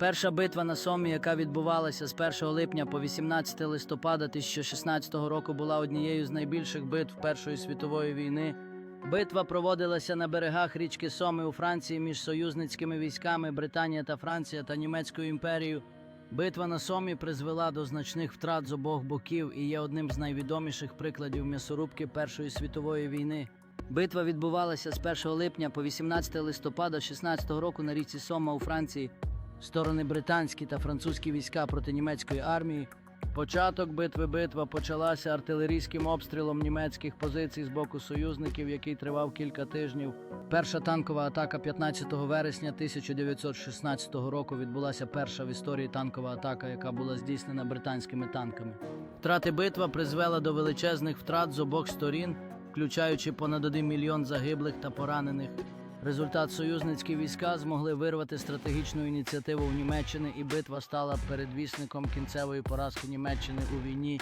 Перша битва на Сомі, яка відбувалася з 1 липня по 18 листопада 2016 року, була однією з найбільших битв Першої світової війни. Битва проводилася на берегах річки Соми у Франції між союзницькими військами Британія та Франція та Німецькою імперією. Битва на Сомі призвела до значних втрат з обох боків і є одним з найвідоміших прикладів м'ясорубки Першої світової війни. Битва відбувалася з 1 липня по 18 листопада 16 року на річці Сома у Франції. Сторони британські та французькі війська проти німецької армії. Початок битви битва почалася артилерійським обстрілом німецьких позицій з боку союзників, який тривав кілька тижнів. Перша танкова атака 15 вересня 1916 року відбулася перша в історії танкова атака, яка була здійснена британськими танками. Втрати битва призвела до величезних втрат з обох сторін, включаючи понад 1 мільйон загиблих та поранених. Результат союзницькі війська змогли вирвати стратегічну ініціативу в Німеччини, і битва стала передвісником кінцевої поразки Німеччини у війні